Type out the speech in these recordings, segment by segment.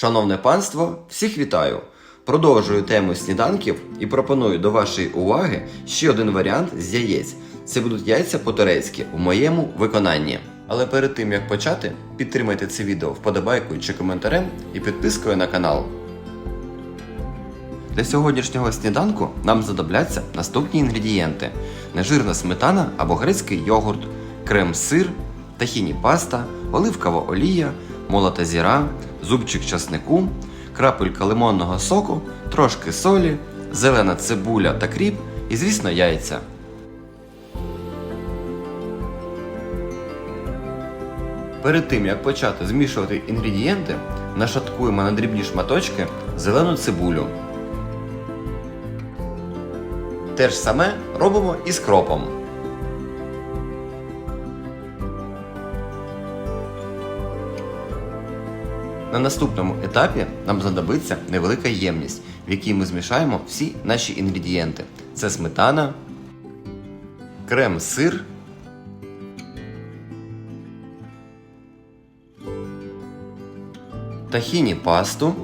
Шановне панство, всіх вітаю! Продовжую тему сніданків і пропоную до вашої уваги ще один варіант з яєць. Це будуть яйця по-турецьки в моєму виконанні. Але перед тим як почати, підтримайте це відео вподобайкою чи коментарем і підпискою на канал. Для сьогоднішнього сніданку нам знадобляться наступні інгредієнти: нежирна сметана або грецький йогурт, крем-сир, тахіні паста, оливкова олія, молота зіра, зубчик часнику, крапелька лимонного соку, трошки солі, зелена цибуля та кріп і, звісно, яйця. Перед тим як почати змішувати інгредієнти, нашаткуємо на дрібні шматочки зелену цибулю. Те ж саме робимо і з кропом. На наступному етапі нам знадобиться невелика ємність, в якій ми змішаємо всі наші інгредієнти. Це сметана, крем-сир, тахіні пасту,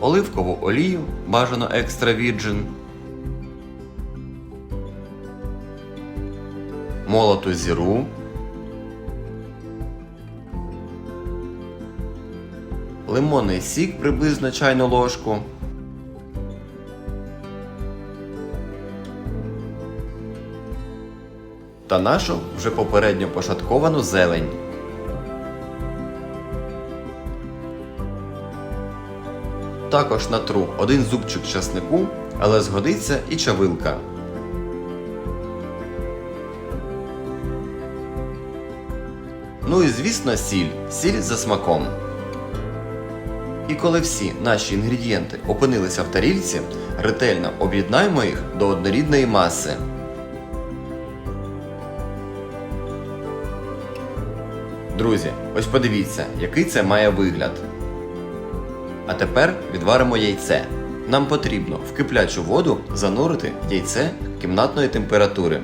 оливкову олію, бажано екстра вірджин, молоту зіру, лимонний сік приблизно чайну ложку. Та нашу вже попередньо пошатковану зелень. Також натру один зубчик часнику, але згодиться і чавилка. Ну і звісно сіль. Сіль за смаком. І коли всі наші інгредієнти опинилися в тарільці, ретельно об'єднаємо їх до однорідної маси. Друзі, ось подивіться, який це має вигляд. А тепер відваримо яйце. Нам потрібно в киплячу воду занурити яйце кімнатної температури.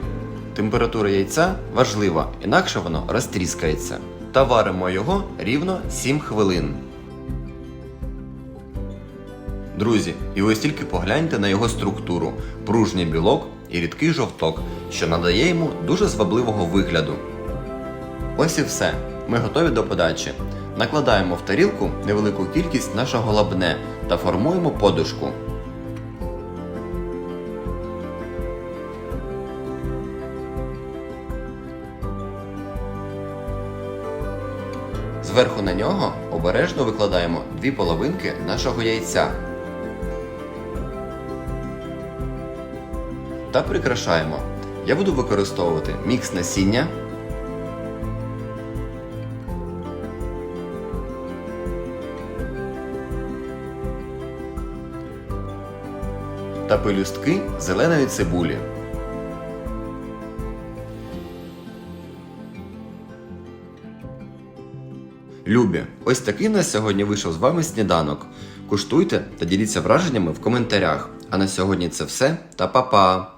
Температура яйця важлива, інакше воно розтріскається. Та варимо його рівно 7 хвилин. Друзі, і ось тільки погляньте на його структуру, пружній білок і рідкий жовток, що надає йому дуже звабливого вигляду. Ось і все. Ми готові до подачі. Накладаємо в тарілку невелику кількість нашого лабне та формуємо подушку. Зверху на нього обережно викладаємо дві половинки нашого яйця. Та прикрашаємо. Я буду використовувати мікс насіння. та пелюстки зеленої цибулі. Любі, ось такий на сьогодні вийшов з вами сніданок. Куштуйте та діліться враженнями в коментарях. А на сьогодні це все та па-па!